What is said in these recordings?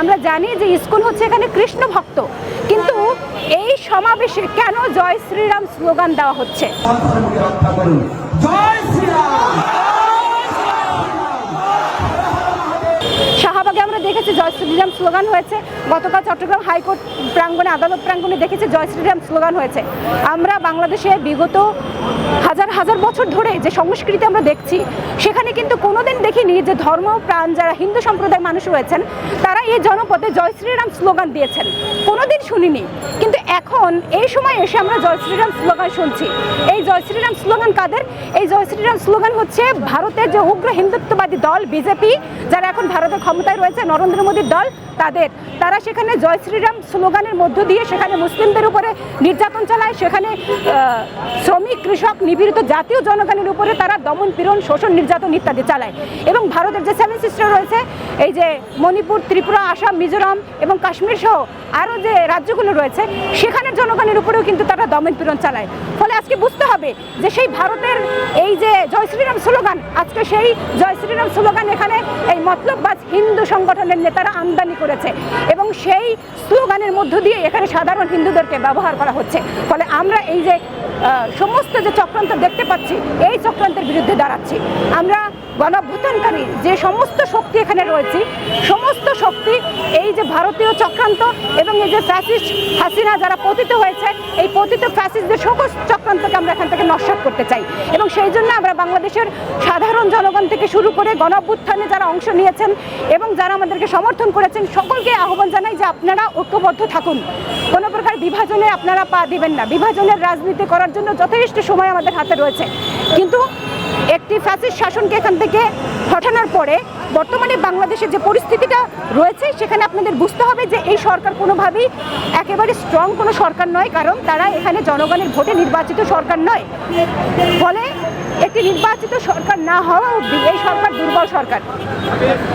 আমরা জানি যে স্কুল হচ্ছে এখানে কৃষ্ণ ভক্ত। কিন্তু এই সমাবেশে কেন জয় শ্রীরাম স্লোগান দেওয়া হচ্ছে? জয় শ্রীরাম! শাহবাগে আমরা দেখেছি, জয় শ্রীরাম স্লোগান হয়েছে। গতকাল চট্টগ্রাম হাইকোর্ট প্রাঙ্গণে, আদালত প্রাঙ্গণে দেখেছি জয় শ্রীরাম স্লোগান হয়েছে। আমরা বাংলাদেশে বিগত হাজার হাজার বছর ধরে যে সংস্কৃতি আমরা দেখছি, সেখানে কিন্তু কোনোদিন দেখিনি যে ধর্ম, প্রাণ যারা হিন্দু সম্প্রদায়ের মানুষ রয়েছেন তারা এই জনপদে জয় শ্রীরাম স্লোগান দিয়েছেন। কোনোদিন শুনিনি। কিন্তু এখন এই সময় এসে আমরা জয় শ্রীরাম স্লোগান শুনছি। এই জয় শ্রীরাম স্লোগান কাদের? এই জয় শ্রীরাম স্লোগান হচ্ছে ভারতের যে উগ্র হিন্দুত্ববাদী দল, বিজেপি, যারা এখন ভারতের ক্ষমতায় রয়েছে নরেন্দ্র মোদীর দল। তাদের। তারা সেখানে জয় শ্রীরাম স্লোগানের মধ্য দিয়ে সেখানে মুসলিমদের উপরে নির্যাতন চালায়। সেখানে শ্রমিক, কৃষক নিপীড়িত জাতীয় জনগণের উপরে তারা দমন, পীড়ন, শোষণ, নির্যাতন ইত্যাদি চালায় এবং ভারতের যে সেভেন সিস্টার রয়েছে, এই যে মণিপুর, ত্রিপুরা, আসাম, মিজোরাম এবং কাশ্মীর সহ আরও যে রাজ্যগুলো রয়েছে, সেখানের জনগণের উপরেও কিন্তু তারা দমন, পীড়ন চালায়। ফলে আজকে বুঝতে হবে যে সেই ভারতের এই যে জয় শ্রীরাম স্লোগান, আজকে সেই জয় শ্রীরাম স্লোগান এখানে এই মতলববাজ হিন্দু সংগঠনের নেতারা আমদানি করেছে। এবং সেই স্লোগানের মধ্য দিয়ে এখানে সাধারণ হিন্দুদেরকে ব্যবহার করা হচ্ছে। ফলে আমরা এই যে সমস্ত যে চক্রান্ত দেখতে পাচ্ছি, এই চক্রান্তের বিরুদ্ধে দাঁড়াচ্ছি। আমরা গণভূতানকারী যে সমস্ত শক্তি এখানে রয়েছে, সমস্ত শক্তি এই যে ভারতীয় চক্রান্ত এবং এই যে ফ্যাসিস্ট হাসিনা যারা পতিত হয়েছে, এই পতিত ফ্যাসিস্টদের সকল চক্রান্তকে আমরা এখান থেকে নস্বাত করতে চাই। এবং সেই জন্য আমরা বাংলাদেশের সাধারণ জনগণ থেকে শুরু করে গণঅভ্যুত্থানে যারা অংশ নিয়েছেন এবং যারা আমাদেরকে সমর্থন করেছেন, সকলকে আহ্বান জানাই যে আপনারা ঐক্যবদ্ধ থাকুন। কোনো প্রকার বিভাজনে আপনারা পা দিবেন না। বিভাজনের রাজনীতি করার জন্য যথেষ্ট সময় আমাদের হাতে রয়েছে। কিন্তু একটি ফ্যাসিস্ট শাসনকে এখান থেকে হটানোর পরে বর্তমানে বাংলাদেশের যে পরিস্থিতিটা রয়েছে, সেখানে আপনাদের বুঝতে হবে যে এই সরকার কোনোভাবেই একেবারে স্ট্রং কোনো সরকার নয়, কারণ তারা এখানে জনগণের ভোটে নির্বাচিত সরকার নয়। ফলে একটি নির্বাচিত সরকার না হওয়া অবধি এই সরকার দুর্বল সরকার।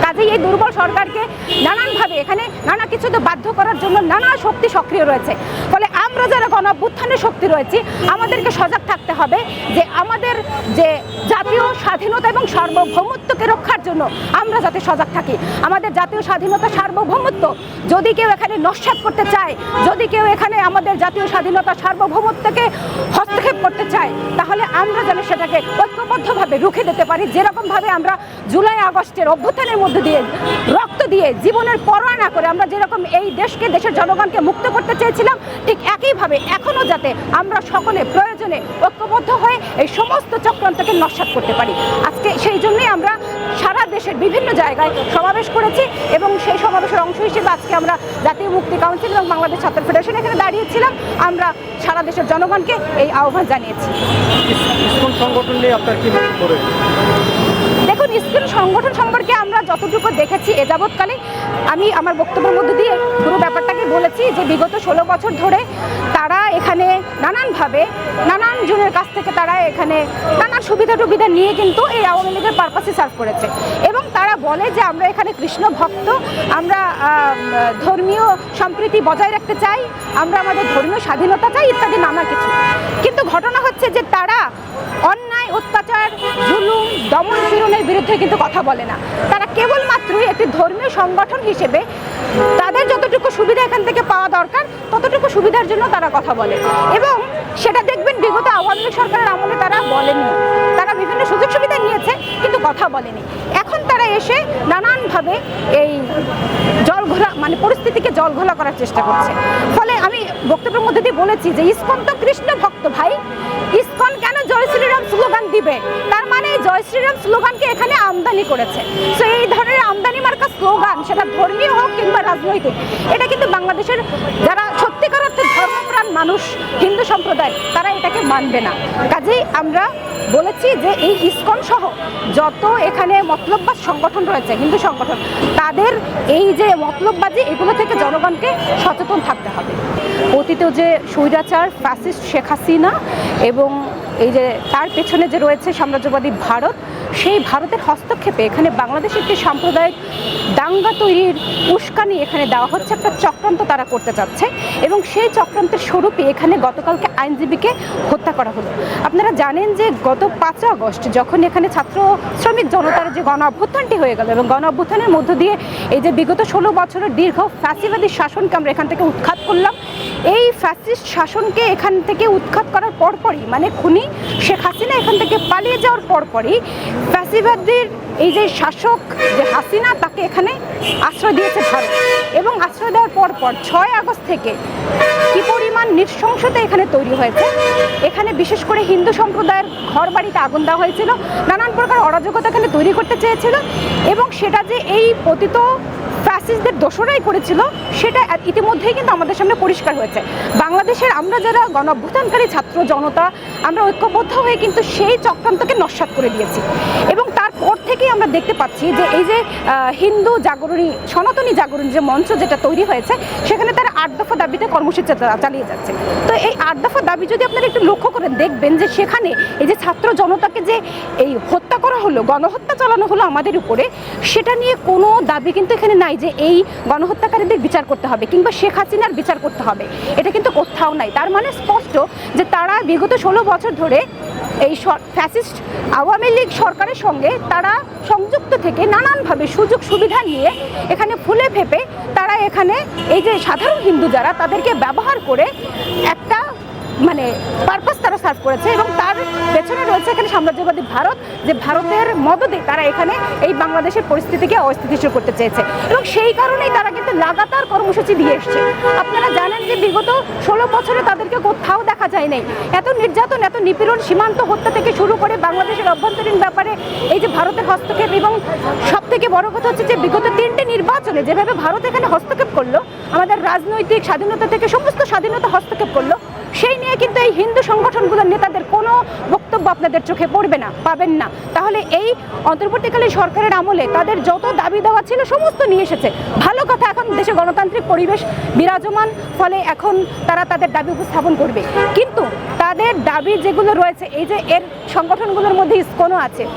কাজেই এই দুর্বল সরকারকে নানানভাবে এখানে নানা কিছুতে বাধ্য করার জন্য নানা শক্তি সক্রিয় রয়েছে। ফলে আমরা যারা গণ শক্তি রয়েছে, আমাদেরকে সজাগ থাকতে হবে যে আমাদের যে জাতীয় স্বাধীনতা এবং সার্বভৌমত্বকে রক্ষার জন্য আমরা যাতে সজাগ থাকি। আমাদের জাতীয় স্বাধীনতা, সার্বভৌমত্ব যদি কেউ এখানে নস্বাত করতে চায়, যদি কেউ এখানে আমাদের জাতীয় স্বাধীনতা, সার্বভৌমত্বকে হস্তক্ষেপ করতে চায়, তাহলে আমরা যেন সেটাকে ঐক্যবদ্ধভাবে রুখে দিতে পারি। যেরকমভাবে আমরা জুলাই আগস্টের অভ্যুত্থানের মধ্যে দিয়ে রক্ত দিয়ে জীবনের পরোয়া না করে আমরা যেরকম এই দেশকে, দেশের জনগণকে মুক্ত করতে চেয়েছিলাম, ঠিক একইভাবে এখনও যাতে আমরা সকলে প্রয়োজনে ঐক্যবদ্ধ হয়ে এই সমস্ত চক্রান্তকে নস্বাত করতে পারি। আজকে সেই জন্যই আমরা সারা দেশের বিভিন্ন জায়গায় সমাবেশ করেছি এবং সেই সমাবেশের অংশ হিসেবে আজকে আমরা জাতীয় মুক্তি কাউন্সিল এবং বাংলাদেশ ছাত্র ফেডারেশন এখানে দাঁড়িয়েছিলাম। আমরা সারা দেশের জনগণকে এই আহ্বান জানিয়েছি। সংগঠন নিয়ে আপনার কি দেখুন স্কুল সংগঠন সম্পর্কে আমরা যতটুকু দেখেছি এ যাবৎকালে আমি আমার বক্তব্যের মধ্যে দিয়ে পুরো ব্যাপারটাকে বলেছি যে বিগত ষোলো বছর ধরে তারা এখানে নানানভাবে, নানান জনের কাছ থেকে তারা এখানে নানান সুবিধা টুবিধা নিয়ে কিন্তু এই আওয়ামী লীগের পারপাসে সার্ভ করেছে। এবং তারা বলে যে আমরা এখানে কৃষ্ণ ভক্ত, আমরা ধর্মীয় সম্প্রীতি বজায় রাখতে চাই, আমরা আমাদের ধর্মীয় স্বাধীনতা চাই, ইত্যাদি নানা কিছু। কিন্তু ঘটনা হচ্ছে যে তারা অন্যায়, অত্যাচার, জুলুম, দমন পীড়নের বিরুদ্ধে কিন্তু কথা বলে না। তারা কেবলমাত্রই একটি ধর্মীয় সংগঠন হিসেবে তাদের যতটুকু সুবিধা এখান থেকে পাওয়া দরকার, ততটুকু সুবিধার জন্য তারা কথা বলে। এবং সেটা দেখবেন বিগত আওয়ামী লীগ সরকারের আমলে তারা বলেননি তারা বিভিন্ন সুযোগ সুবিধা নিয়েছে, কিন্তু কথা বলেনি। এখন তারা এসে নানানভাবে এই জল ঘোলা মানে পরিস্থিতিকে জল ঘোলা করার চেষ্টা করছে। ফলে আমি বক্তব্যের মধ্যে দিয়ে বলেছি যে, ইসকন তো কৃষ্ণ ভক্ত ভাই। ইস্কন কেন জয় শ্রীরাম স্লোগান দিবে? তার মানে জয় শ্রীরাম স্লোগানকে এখানে আমদানি করেছে। তো এই ধরনের আমদানি মার্কা স্লোগান, সেটা ধর্মীয় হোক কিংবা রাজনৈতিক, এটা কিন্তু বাংলাদেশের যারা সত্যিকার অর্থে ধর্মপ্রাণ মানুষ, হিন্দু সম্প্রদায়, তারা এটাকে মানবে না। কাজেই আমরা বলেছি যে এই ইসকন সহ যত এখানে মতলববাজ সংগঠন রয়েছে, হিন্দু সংগঠন, তাদের এই যে মতলববাজি, এগুলো থেকে জনগণকে সচেতন থাকতে হবে। অতীত যে স্বৈরাচার, ফ্যাসিস্ট শেখ হাসিনা এবং এই যে তার পেছনে যে রয়েছে সাম্রাজ্যবাদী ভারত, সেই ভারতের হস্তক্ষেপে এখানে বাংলাদেশের একটি সাম্প্রদায়িক দাঙ্গা তৈরির উস্কানি এখানে দেওয়া হচ্ছে, একটা চক্রান্ত তারা করতে চাচ্ছে এবং সেই চক্রান্তের স্বরূপে এখানে গতকালকে আইনজীবীকে হত্যা করা হলো। আপনারা জানেন যে গত পাঁচ আগস্ট যখন এখানে ছাত্র শ্রমিক জনতার যে গণ অভ্যুত্থানটি হয়ে গেল এবং গণ অভ্যুত্থানের মধ্য দিয়ে এই যে বিগত ষোলো বছরের দীর্ঘ ফ্যাসিবাদী শাসনকে আমরা এখান থেকে উৎখাত করলাম, এই ফ্যাসিস্ট শাসনকে এখান থেকে উৎখাত করার পরপরই মানে খুনি শেখ হাসিনা এখান থেকে পালিয়ে যাওয়ার পরপরই ফ্যাসিবাদীর এই যে শাসক যে হাসিনা, তাকে এখানে আশ্রয় দিয়েছে ভারত এবং আশ্রয় দেওয়ার পর পর ছয় আগস্ট থেকে কি পরিমাণ নৃশংসতা এখানে তৈরি হয়েছে? এখানে বিশেষ করে হিন্দু সম্প্রদায়ের ঘর বাড়িতে আগুন দেওয়া হয়েছিল, নানান প্রকার অরাজকতা এখানে তৈরি করতে চেয়েছিল এবং সেটা যে এই পতিত ফ্যাসিস্টদের দোষরাই করেছিল, সেটা ইতিমধ্যেই কিন্তু আমাদের সামনে পরিষ্কার হয়েছে। বাংলাদেশের আমরা যারা গণ অভ্যুত্থানকারী ছাত্র জনতা, আমরা ঐক্যবদ্ধ হয়ে কিন্তু সেই চক্রান্তকে নস্বাত করে দিয়েছি। এবং তারপর থেকেই আমরা দেখতে পাচ্ছি যে এই যে হিন্দু জাগরণী, সনাতনী জাগরণী যে মঞ্চ যেটা তৈরি হয়েছে, সেখানে তারা আট দফা দাবিতে কর্মসূচি চালিয়ে যাচ্ছে। তো এই আট দফা দাবি যদি আপনারা একটু লক্ষ্য করে দেখবেন যে সেখানে এই যে ছাত্র জনতাকে যে এই হত্যা করা হলো, গণহত্যা চালানো হলো আমাদের উপরে, সেটা নিয়ে কোনো দাবি কিন্তু এখানে নাই যে এই গণহত্যাকারীদের বিচার করতে হবে কিংবা শেখ হাসিনার বিচার করতে হবে। এটা কিন্তু কোথাও নাই। তার মানে স্পষ্ট যে তারা বিগত ষোলো বছর ধরে এই ফ্যাসিস্ট আওয়ামী লীগ সরকারের সঙ্গে তারা সংযুক্ত থেকে নানানভাবে সুযোগ সুবিধা নিয়ে এখানে ফুলে ফেপে তারা এখানে এই যে সাধারণ হিন্দু যারা তাদেরকে ব্যবহার করে একটা মানে পারপাস তারা সার্ভ করেছে এবং তার পেছনে রয়েছে এখানে সাম্রাজ্যবাদী ভারত, যে ভারতের মদদে তারা এখানে এই বাংলাদেশের পরিস্থিতিকে অস্থিতিশীল করতে চেয়েছে। এবং সেই কারণেই তারা কিন্তু লাগাতার কর্মসূচি দিয়ে এসছে। আপনারা জানেন যে বিগত ষোলো বছরে তাদেরকে কোথাও দেখা যায় নাই। এত নির্যাতন, এত নিপীড়ন, সীমান্ত হত্যা থেকে শুরু করে বাংলাদেশের অভ্যন্তরীণ ব্যাপারে এই যে ভারতের হস্তক্ষেপ এবং সব থেকে বড় কথা হচ্ছে যে বিগত তিনটে নির্বাচনে যেভাবে ভারত এখানে হস্তক্ষেপ করল, আমাদের রাজনৈতিক স্বাধীনতা থেকে সমস্ত স্বাধীনতা হস্তক্ষেপ করল, সেই নিয়ে কিন্তু এই হিন্দু সংগঠনগুলোর নেতাদের কোনো বক্তব্য আপনাদের চোখে পড়বে না, পাবেন না। তাহলে এই অন্তর্বর্তীকালীন সরকারের আমলে তাদের যত দাবি দেওয়া ছিল সমস্ত নিয়ে এসেছে। ভালো কথা, এখন দেশে গণতান্ত্রিক পরিবেশ বিরাজমান, ফলে এখন তারা তাদের দাবি উপস্থাপন করবে। কিন্তু তাদের দাবি যেগুলো রয়েছে, এই যে এর সংগঠনগুলোর মধ্যে ইস্কনও আছে।